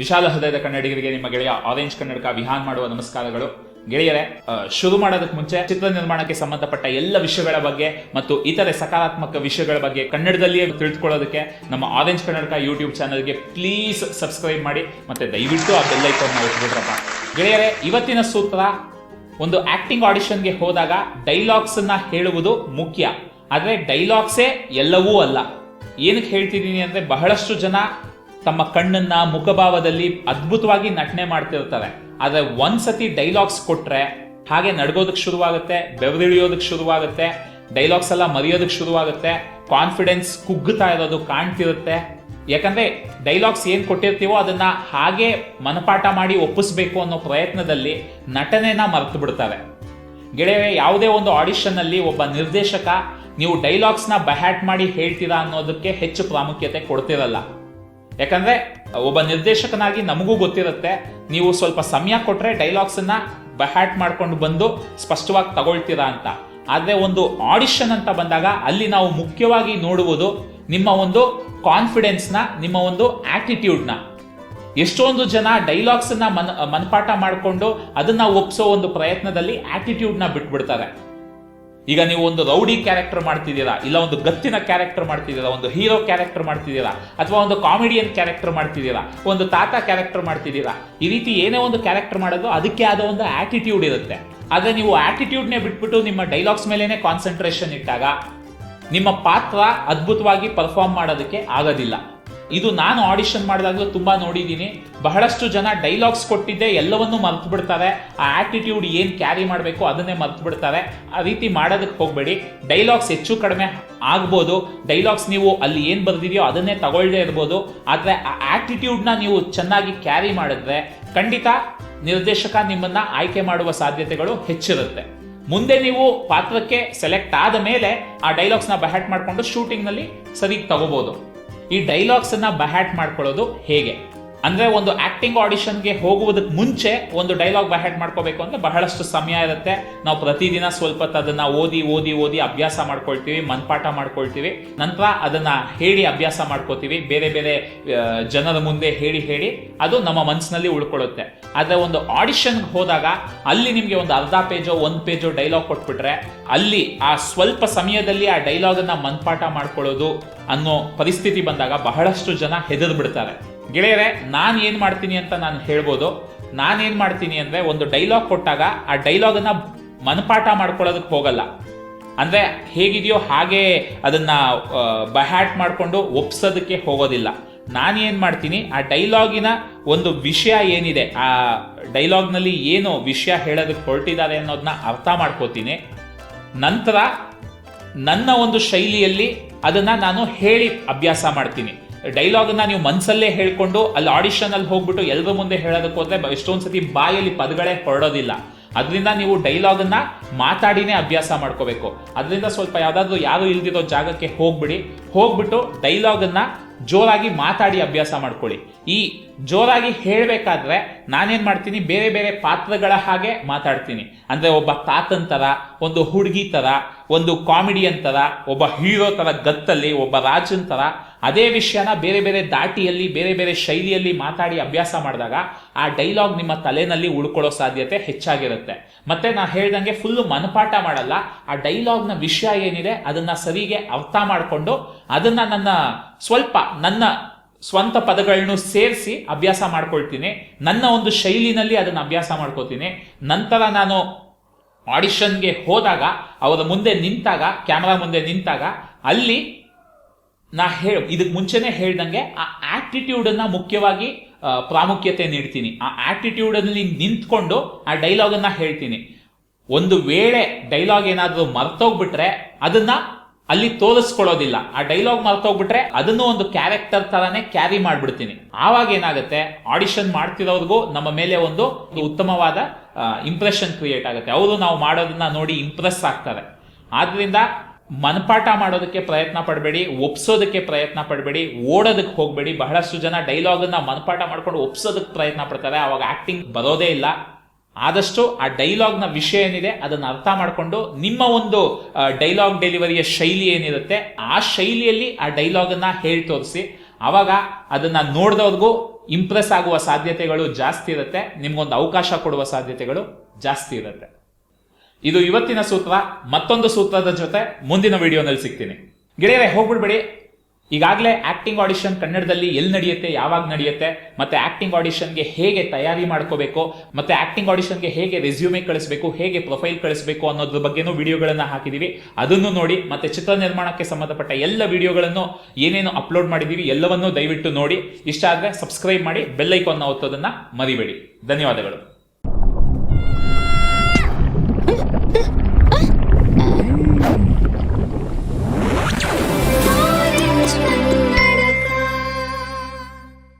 ವಿಶಾಲ ಹೃದಯದ ಕನ್ನಡಿಗರಿಗೆ ನಿಮ್ಮ ಗೆಳೆಯ ಆರೆಂಜ್ ಕನ್ನಡಕ ವಿಹಾನ್ ಮಾಡುವ ನಮಸ್ಕಾರಗಳು. ಗೆಳೆಯರೆ ಶುರು ಮಾಡೋದಕ್ಕೆ ಮುಂಚೆ ಚಿತ್ರ ನಿರ್ಮಾಣಕ್ಕೆ ಸಂಬಂಧಪಟ್ಟ ಎಲ್ಲ ವಿಷಯಗಳ ಬಗ್ಗೆ ಮತ್ತು ಇತರೆ ಸಕಾರಾತ್ಮಕ ವಿಷಯಗಳ ಬಗ್ಗೆ ಕನ್ನಡದಲ್ಲಿಯೇ ತಿಳಿದುಕೊಳ್ಳೋದಕ್ಕೆ ನಮ್ಮ ಆರೆಂಜ್ ಕನ್ನಡಕ ಯೂಟ್ಯೂಬ್ ಚಾನಲ್ಗೆ ಪ್ಲೀಸ್ ಸಬ್ಸ್ಕ್ರೈಬ್ ಮಾಡಿ ಮತ್ತೆ ದಯವಿಟ್ಟು ಆ ಬೆಲ್ ಐಕಾನ್ ಒತ್ಬಿಡ್ರಪ್ಪ. ಗೆಳೆಯರೆ, ಇವತ್ತಿನ ಸೂತ್ರ, ಒಂದು ಆಕ್ಟಿಂಗ್ ಆಡಿಷನ್ಗೆ ಹೋದಾಗ ಡೈಲಾಗ್ಸ್ ಅನ್ನ ಹೇಳುವುದು ಮುಖ್ಯ. ಆದರೆ ಡೈಲಾಗ್ಸೇ ಎಲ್ಲವೂ ಅಲ್ಲ. ಏನಕ್ಕೆ ಹೇಳ್ತಿದ್ದೀನಿ ಅಂದ್ರೆ ಬಹಳಷ್ಟು ಜನ ತಮ್ಮ ಕಣ್ಣನ್ನ ಮುಖಭಾವದಲ್ಲಿ ಅದ್ಭುತವಾಗಿ ನಟನೆ ಮಾಡ್ತಿರ್ತಾರೆ. ಆದರೆ ಒಂದ್ಸತಿ ಡೈಲಾಗ್ಸ್ ಕೊಟ್ರೆ ಹಾಗೆ ನಡ್ಗೋದಕ್ಕೆ ಶುರುವಾಗುತ್ತೆ ಬೆವರಿಳಿಯೋದಕ್ಕೆ ಶುರುವಾಗುತ್ತೆ, ಡೈಲಾಗ್ಸ್ ಎಲ್ಲ ಮರೆಯೋದಕ್ಕೆ ಶುರುವಾಗುತ್ತೆ, ಕಾನ್ಫಿಡೆನ್ಸ್ ಕುಗ್ಗುತ್ತಾ ಇರೋದು ಕಾಣ್ತಿರುತ್ತೆ. ಯಾಕಂದ್ರೆ ಡೈಲಾಗ್ಸ್ ಏನ್ ಕೊಟ್ಟಿರ್ತೀವೋ ಅದನ್ನ ಹಾಗೆ ಮನಪಾಠ ಮಾಡಿ ಒಪ್ಪಿಸ್ಬೇಕು ಅನ್ನೋ ಪ್ರಯತ್ನದಲ್ಲಿ ನಟನೆನ ಮರೆತು ಬಿಡ್ತಾರೆ. ಗೆಳೆಯರೆ, ಯಾವುದೇ ಒಂದು ಆಡಿಷನ್ ಅಲ್ಲಿ ಒಬ್ಬ ನಿರ್ದೇಶಕ ನೀವು ಡೈಲಾಗ್ಸ್ನ ಬಹ್ಯಾಟ್ ಮಾಡಿ ಹೇಳ್ತೀರಾ ಅನ್ನೋದಕ್ಕೆ ಹೆಚ್ಚು ಪ್ರಾಮುಖ್ಯತೆ ಕೊಡ್ತಿರಲ್ಲ. ಯಾಕಂದ್ರೆ ಒಬ್ಬ ನಿರ್ದೇಶಕನಾಗಿ ನಮಗೂ ಗೊತ್ತಿರುತ್ತೆ, ನೀವು ಸ್ವಲ್ಪ ಸಮಯ ಕೊಟ್ರೆ ಡೈಲಾಗ್ಸ್ ಅನ್ನ ಬಹ್ಯಾಟ್ ಮಾಡ್ಕೊಂಡು ಬಂದು ಸ್ಪಷ್ಟವಾಗಿ ತಗೊಳ್ತೀರಾ ಅಂತ. ಆದರೆ ಒಂದು ಆಡಿಷನ್ ಅಂತ ಬಂದಾಗ ಅಲ್ಲಿ ನಾವು ಮುಖ್ಯವಾಗಿ ನೋಡುವುದು ನಿಮ್ಮ ಒಂದು ಕಾನ್ಫಿಡೆನ್ಸ್ನ ನಿಮ್ಮ ಒಂದು ಆ್ಯಟಿಟ್ಯೂಡ್ನ ಎಷ್ಟೊಂದು ಜನ ಡೈಲಾಗ್ಸ್ ಅನ್ನ ಮನ್ ಮನಪಾಠ ಮಾಡಿಕೊಂಡು ಅದನ್ನ ಒಪ್ಸೋ ಒಂದು ಪ್ರಯತ್ನದಲ್ಲಿ ಆಟಿಟ್ಯೂಡ್ನ ಬಿಟ್ಬಿಡ್ತಾರೆ. ಈಗ ನೀವು ಒಂದು ರೌಡಿ ಕ್ಯಾರೆಕ್ಟರ್ ಮಾಡ್ತಿದ್ದೀರಾ, ಇಲ್ಲ ಒಂದು ಗತ್ತಿನ ಕ್ಯಾರೆಕ್ಟರ್ ಮಾಡ್ತಿದ್ದೀರಾ, ಒಂದು ಹೀರೋ ಕ್ಯಾರೆಕ್ಟರ್ ಮಾಡ್ತಿದ್ದೀರಾ, ಅಥವಾ ಒಂದು ಕಾಮಿಡಿಯನ್ ಕ್ಯಾರೆಕ್ಟರ್ ಮಾಡ್ತಿದ್ದೀರಾ, ಒಂದು ತಾತ ಕ್ಯಾರೆಕ್ಟರ್ ಮಾಡ್ತಿದ್ದೀರಾ, ಈ ರೀತಿ ಏನೇ ಒಂದು ಕ್ಯಾರೆಕ್ಟರ್ ಮಾಡೋದು ಅದಕ್ಕೆ ಆದ ಒಂದು ಆಟಿಟ್ಯೂಡ್ ಇರುತ್ತೆ. ಆದರೆ ನೀವು ಆಟಿಟ್ಯೂಡ್ನೇ ಬಿಟ್ಬಿಟ್ಟು ನಿಮ್ಮ ಡೈಲಾಗ್ಸ್ ಮೇಲೇ ಕಾನ್ಸಂಟ್ರೇಷನ್ ಇಟ್ಟಾಗ ನಿಮ್ಮ ಪಾತ್ರ ಅದ್ಭುತವಾಗಿ ಪರ್ಫಾರ್ಮ್ ಮಾಡೋದಕ್ಕೆ ಆಗೋದಿಲ್ಲ. ಇದು ನಾನು ಆಡಿಷನ್ ಮಾಡಿದಾಗಲೂ ತುಂಬ ನೋಡಿದ್ದೀನಿ. ಬಹಳಷ್ಟು ಜನ ಡೈಲಾಗ್ಸ್ ಕೊಟ್ಟಿದ್ದೆ, ಎಲ್ಲವನ್ನೂ ಮರ್ತು ಬಿಡ್ತಾರೆ ಆ ಆಟಿಟ್ಯೂಡ್ ಏನು ಕ್ಯಾರಿ ಮಾಡಬೇಕು ಅದನ್ನೇ ಮರ್ತು ಬಿಡ್ತಾರೆ ಆ ರೀತಿ ಮಾಡೋದಕ್ಕೆ ಹೋಗಬೇಡಿ. ಡೈಲಾಗ್ಸ್ ಹೆಚ್ಚು ಕಡಿಮೆ ಆಗ್ಬೋದು. ಡೈಲಾಗ್ಸ್ ನೀವು ಅಲ್ಲಿ ಏನು ಬರೆದಿದೆಯೋ ಅದನ್ನೇ ತಗೊಳ್ಳದೇ ಇರ್ಬೋದು. ಆದರೆ ಆ ಆಟಿಟ್ಯೂಡ್ನ ನೀವು ಚೆನ್ನಾಗಿ ಕ್ಯಾರಿ ಮಾಡಿದ್ರೆ ಖಂಡಿತ ನಿರ್ದೇಶಕ ನಿಮ್ಮನ್ನು ಆಯ್ಕೆ ಮಾಡುವ ಸಾಧ್ಯತೆಗಳು ಹೆಚ್ಚಿರುತ್ತೆ. ಮುಂದೆ ನೀವು ಪಾತ್ರಕ್ಕೆ ಸೆಲೆಕ್ಟ್ ಆದ ಮೇಲೆ ಆ ಡೈಲಾಗ್ಸ್ನ ಬಹ್ಯಾಟ್ ಮಾಡ್ಕೊಂಡು ಶೂಟಿಂಗ್ನಲ್ಲಿ ಸರಿ ತಗೋಬಹುದು ಈ ಡೈಲಾಗ್ಸನ್ನು ಬಹ್ಯಾಟ್ ಮಾಡ್ಕೊಳ್ಳೋದು ಹೇಗೆ? ಅಂದ್ರೆ ಒಂದು ಆಕ್ಟಿಂಗ್ ಆಡಿಷನ್ಗೆ ಹೋಗುವುದಕ್ಕೆ ಮುಂಚೆ ಒಂದು ಡೈಲಾಗ್ ಹ್ಯಾಡ್ ಮಾಡ್ಕೋಬೇಕು ಅಂದ್ರೆ ಬಹಳಷ್ಟು ಸಮಯ ಇರುತ್ತೆ. ನಾವು ಪ್ರತಿದಿನ ಸ್ವಲ್ಪ ಅದನ್ನ ಓದಿ ಓದಿ ಓದಿ ಅಭ್ಯಾಸ ಮಾಡ್ಕೊಳ್ತೀವಿ, ಮನ್ಪಾಠ ಮಾಡ್ಕೊಳ್ತೀವಿ. ನಂತರ ಅದನ್ನ ಹೇಳಿ ಅಭ್ಯಾಸ ಮಾಡ್ಕೋತೀವಿ. ಬೇರೆ ಬೇರೆ ಜನರ ಮುಂದೆ ಹೇಳಿ ಹೇಳಿ ಅದು ನಮ್ಮ ಮನಸ್ಸಿನಲ್ಲಿ ಉಳ್ಕೊಳ್ಳುತ್ತೆ. ಆದರೆ ಒಂದು ಆಡಿಷನ್ಗೆ ಹೋದಾಗ ಅಲ್ಲಿ ನಿಮಗೆ ಒಂದು ಅರ್ಧ ಪೇಜೋ, ಒಂದು ಪೇಜೋ ಡೈಲಾಗ್ ಕೊಟ್ಬಿಟ್ರೆ ಅಲ್ಲಿ ಆ ಸ್ವಲ್ಪ ಸಮಯದಲ್ಲಿ ಆ ಡೈಲಾಗ್ ಅನ್ನ ಮನ್ಪಾಠ ಮಾಡ್ಕೊಳ್ಳೋದು ಅನ್ನೋ ಪರಿಸ್ಥಿತಿ ಬಂದಾಗ ಬಹಳಷ್ಟು ಜನ ಹೆದರ್ ಬಿಡ್ತಾರೆ ಗೆಳೆಯರೆ, ನಾನು ಏನು ಮಾಡ್ತೀನಿ ಅಂತ ನಾನು ಹೇಳ್ಬೋದು. ನಾನು ಏನ್ ಮಾಡ್ತೀನಿ ಅಂದರೆ ಒಂದು ಡೈಲಾಗ್ ಕೊಟ್ಟಾಗ ಆ ಡೈಲಾಗನ್ನು ಮನಪಾಠ ಮಾಡ್ಕೊಳ್ಳೋದಕ್ಕೆ ಹೋಗಲ್ಲ. ಅಂದರೆ ಹೇಗಿದೆಯೋ ಹಾಗೆ ಅದನ್ನು ಬಹ್ಯಾಟ್ ಮಾಡಿಕೊಂಡು ಒಪ್ಸೋದಕ್ಕೆ ಹೋಗೋದಿಲ್ಲ. ನಾನು ಏನು ಮಾಡ್ತೀನಿ, ಆ ಡೈಲಾಗಿನ ಒಂದು ವಿಷಯ ಏನಿದೆ, ಆ ಡೈಲಾಗ್ನಲ್ಲಿ ಏನು ವಿಷಯ ಹೇಳೋದಕ್ಕೆ ಹೊರಟಿದ್ದಾರೆ ಅನ್ನೋದನ್ನ ಅರ್ಥ ಮಾಡ್ಕೋತೀನಿ. ನಂತರ ನನ್ನ ಒಂದು ಶೈಲಿಯಲ್ಲಿ ಅದನ್ನು ನಾನು ಹೇಳಿ ಅಭ್ಯಾಸ ಮಾಡ್ತೀನಿ. ಡೈಲಾಗ್ ಅನ್ನ ನೀವು ಮನ್ಸಲ್ಲೇ ಹೇಳ್ಕೊಂಡು ಅಲ್ಲಿ ಆಡಿಷನ್ ಅಲ್ಲಿ ಹೋಗ್ಬಿಟ್ಟು ಎಲ್ಲರ ಮುಂದೆ ಹೇಳೋದಕ್ಕೆ ಹೋದ್ರೆ ಎಷ್ಟೊಂದ್ ಸತಿ ಬಾಯಲ್ಲಿ ಪದಗಳೇ ಹೊರಡೋದಿಲ್ಲ. ಅದರಿಂದ ನೀವು ಡೈಲಾಗ್ ಅನ್ನ ಮಾತಾಡಿನೇ ಅಭ್ಯಾಸ ಮಾಡ್ಕೋಬೇಕು. ಅದರಿಂದ ಸ್ವಲ್ಪ ಯಾವ್ದಾದ್ರು ಯಾರು ಇಲ್ದಿರೋ ಜಾಗಕ್ಕೆ ಹೋಗ್ಬಿಡಿ. ಹೋಗ್ಬಿಟ್ಟು ಡೈಲಾಗ್ ಅನ್ನ ಜೋರಾಗಿ ಮಾತಾಡಿ ಅಭ್ಯಾಸ ಮಾಡ್ಕೊಳ್ಳಿ. ಈ ಜೋರಾಗಿ ಹೇಳಬೇಕಾದ್ರೆ ನಾನೇನು ಮಾಡ್ತೀನಿ? ಬೇರೆ ಬೇರೆ ಪಾತ್ರಗಳ ಹಾಗೆ ಮಾತಾಡ್ತೀನಿ. ಅಂದ್ರೆ ಒಬ್ಬ ತಾತನ್ ತರ, ಒಂದು ಹುಡುಗಿ ತರ, ಒಂದು ಕಾಮಿಡಿಯನ್ ಥರ ಒಬ್ಬ ಹೀರೋ ತರ ಗತ್ತಲ್ಲಿ, ಒಬ್ಬ ರಾಜನ್ ತರ ಅದೇ ವಿಷಯನ ಬೇರೆ ಬೇರೆ ದಾಟಿಯಲ್ಲಿ, ಬೇರೆ ಬೇರೆ ಶೈಲಿಯಲ್ಲಿ ಮಾತಾಡಿ ಅಭ್ಯಾಸ ಮಾಡಿದಾಗ ಆ ಡೈಲಾಗ್ ನಿಮ್ಮ ತಲೆನಲ್ಲಿ ಉಳ್ಕೊಳ್ಳೋ ಸಾಧ್ಯತೆ ಹೆಚ್ಚಾಗಿರುತ್ತೆ. ಮತ್ತೆ ನಾನು ಹೇಳ್ದಂಗೆ ಫುಲ್ಲು ಮನಪಾಠ ಮಾಡಲ್ಲ. ಆ ಡೈಲಾಗ್ನ ವಿಷಯ ಏನಿದೆ ಅದನ್ನ ಸರಿಗೆ ಅರ್ಥ ಮಾಡಿಕೊಂಡು ಅದನ್ನ ನನ್ನ ಸ್ವಲ್ಪ ನನ್ನ ಸ್ವಂತ ಪದಗಳನ್ನು ಸೇರಿಸಿ ಅಭ್ಯಾಸ ಮಾಡ್ಕೊಳ್ತೀನಿ. ನನ್ನ ಒಂದು ಶೈಲಿನಲ್ಲಿ ಅದನ್ನು ಅಭ್ಯಾಸ ಮಾಡ್ಕೋತೀನಿ. ನಂತರ ನಾನು ಆಡಿಷನ್ಗೆ ಹೋದಾಗ ಅವರ ಮುಂದೆ ನಿಂತಾಗ ಕ್ಯಾಮರಾ ಮುಂದೆ ನಿಂತಾಗ, ಅಲ್ಲಿ ನಾ ಹೇಳ ಇದಕ್ಕೆ ಮುಂಚೆನೇ ಹೇಳ್ದಂಗೆ ಆ ಆಟಿಟ್ಯೂಡ್ ಅನ್ನ ಮುಖ್ಯವಾಗಿ ಪ್ರಾಮುಖ್ಯತೆ ನೀಡ್ತೀನಿ. ಆ ಆಟಿಟ್ಯೂಡ್ ಅಲ್ಲಿ ನಿಂತ್ಕೊಂಡು ಆ ಡೈಲಾಗ್ ಅನ್ನ ಹೇಳ್ತೀನಿ. ಒಂದು ವೇಳೆ ಡೈಲಾಗ್ ಏನಾದ್ರೂ ಮರ್ತೋಗ್ಬಿಟ್ರೆ ಅದನ್ನ ಅಲ್ಲಿ ತೋರಿಸ್ಕೊಳ್ಳೋದಿಲ್ಲ. ಆ ಡೈಲಾಗ್ ಮರ್ತೋಗ್ಬಿಟ್ರೆ ಅದನ್ನು ಒಂದು ಕ್ಯಾರೆಕ್ಟರ್ ತರಾನೇ ಕ್ಯಾರಿ ಮಾಡ್ಬಿಡ್ತೀನಿ. ಆವಾಗ ಏನಾಗುತ್ತೆ? ಆಡಿಷನ್ ಮಾಡ್ತಿರೋರ್ಗೂ ನಮ್ಮ ಮೇಲೆ ಒಂದು ಉತ್ತಮವಾದ ಇಂಪ್ರೆಷನ್ ಕ್ರಿಯೇಟ್ ಆಗುತ್ತೆ. ಅವರು ನಾವು ಮಾಡೋದನ್ನ ನೋಡಿ ಇಂಪ್ರೆಸ್ ಆಗ್ತಾರೆ. ಆದ್ರಿಂದ ಮನಪಾಠ ಮಾಡೋದಕ್ಕೆ ಪ್ರಯತ್ನ ಪಡಬೇಡಿ, ಒಪ್ಸೋದಕ್ಕೆ ಪ್ರಯತ್ನ ಪಡಬೇಡಿ, ಓಡೋದಕ್ಕೆ ಹೋಗಬೇಡಿ. ಬಹಳಷ್ಟು ಜನ ಡೈಲಾಗ್ ಅನ್ನ ಮನಪಾಠ ಮಾಡ್ಕೊಂಡು ಒಪ್ಸೋದಕ್ಕೆ ಪ್ರಯತ್ನ ಪಡ್ತಾರೆ. ಅವಾಗ ಆಕ್ಟಿಂಗ್ ಬರೋದೇ ಇಲ್ಲ. ಆದಷ್ಟು ಆ ಡೈಲಾಗ್ನ ವಿಷಯ ಏನಿದೆ ಅದನ್ನ ಅರ್ಥ ಮಾಡಿಕೊಂಡು ನಿಮ್ಮ ಒಂದು ಡೈಲಾಗ್ ಡೆಲಿವರಿಯ ಶೈಲಿ ಏನಿರುತ್ತೆ, ಆ ಶೈಲಿಯಲ್ಲಿ ಆ ಡೈಲಾಗ್ ಅನ್ನ ಹೇಳಿ ತೋರಿಸಿ. ಆವಾಗ ಅದನ್ನ ನೋಡಿದವ್ರಿಗೂ ಇಂಪ್ರೆಸ್ ಆಗುವ ಸಾಧ್ಯತೆಗಳು ಜಾಸ್ತಿ ಇರುತ್ತೆ. ನಿಮ್ಗೊಂದು ಅವಕಾಶ ಕೊಡುವ ಸಾಧ್ಯತೆಗಳು ಜಾಸ್ತಿ ಇರುತ್ತೆ. ಇದು ಇವತ್ತಿನ ಸೂತ್ರ ಮತ್ತೊಂದು ಸೂತ್ರದ ಜೊತೆ ಮುಂದಿನ ವಿಡಿಯೋನಲ್ಲಿ ಸಿಗ್ತೀನಿ. ಗೆಳೆಯರೆ, ಹೋಗ್ಬಿಡ್ಬೇಡಿ. ಈಗಾಗಲೇ ಆಕ್ಟಿಂಗ್ ಆಡಿಷನ್ ಕನ್ನಡದಲ್ಲಿ ಎಲ್ಲಿ ನಡೆಯುತ್ತೆ, ಯಾವಾಗ ನಡೆಯುತ್ತೆ, ಮತ್ತೆ ಆಕ್ಟಿಂಗ್ ಆಡಿಷನ್ಗೆ ಹೇಗೆ ತಯಾರಿ ಮಾಡ್ಕೋಬೇಕು, ಮತ್ತೆ ಆಕ್ಟಿಂಗ್ ಆಡಿಷನ್ಗೆ ಹೇಗೆ ರೆಸ್ಯೂಮೆ ಕಳಿಸಬೇಕು, ಹೇಗೆ ಪ್ರೊಫೈಲ್ ಕಳಿಸಬೇಕು ಅನ್ನೋದ್ರ ಬಗ್ಗೆನೂ ವಿಡಿಯೋಗಳನ್ನು ಹಾಕಿದ್ದೀವಿ ಅದನ್ನು ನೋಡಿ, ಮತ್ತೆ ಚಿತ್ರ ನಿರ್ಮಾಣಕ್ಕೆ ಸಂಬಂಧಪಟ್ಟ ಎಲ್ಲ ವಿಡಿಯೋಗಳನ್ನು ಏನೇನು ಅಪ್ಲೋಡ್ ಮಾಡಿದ್ದೀವಿ ಎಲ್ಲವನ್ನೂ ದಯವಿಟ್ಟು ನೋಡಿ. ಇಷ್ಟ ಆದರೆ ಸಬ್ಸ್ಕ್ರೈಬ್ ಮಾಡಿ ಬೆಲ್ ಒತ್ತೋದನ್ನು ಒತ್ತೋದನ್ನ ಮರಿಬೇಡಿ. ಧನ್ಯವಾದಗಳು.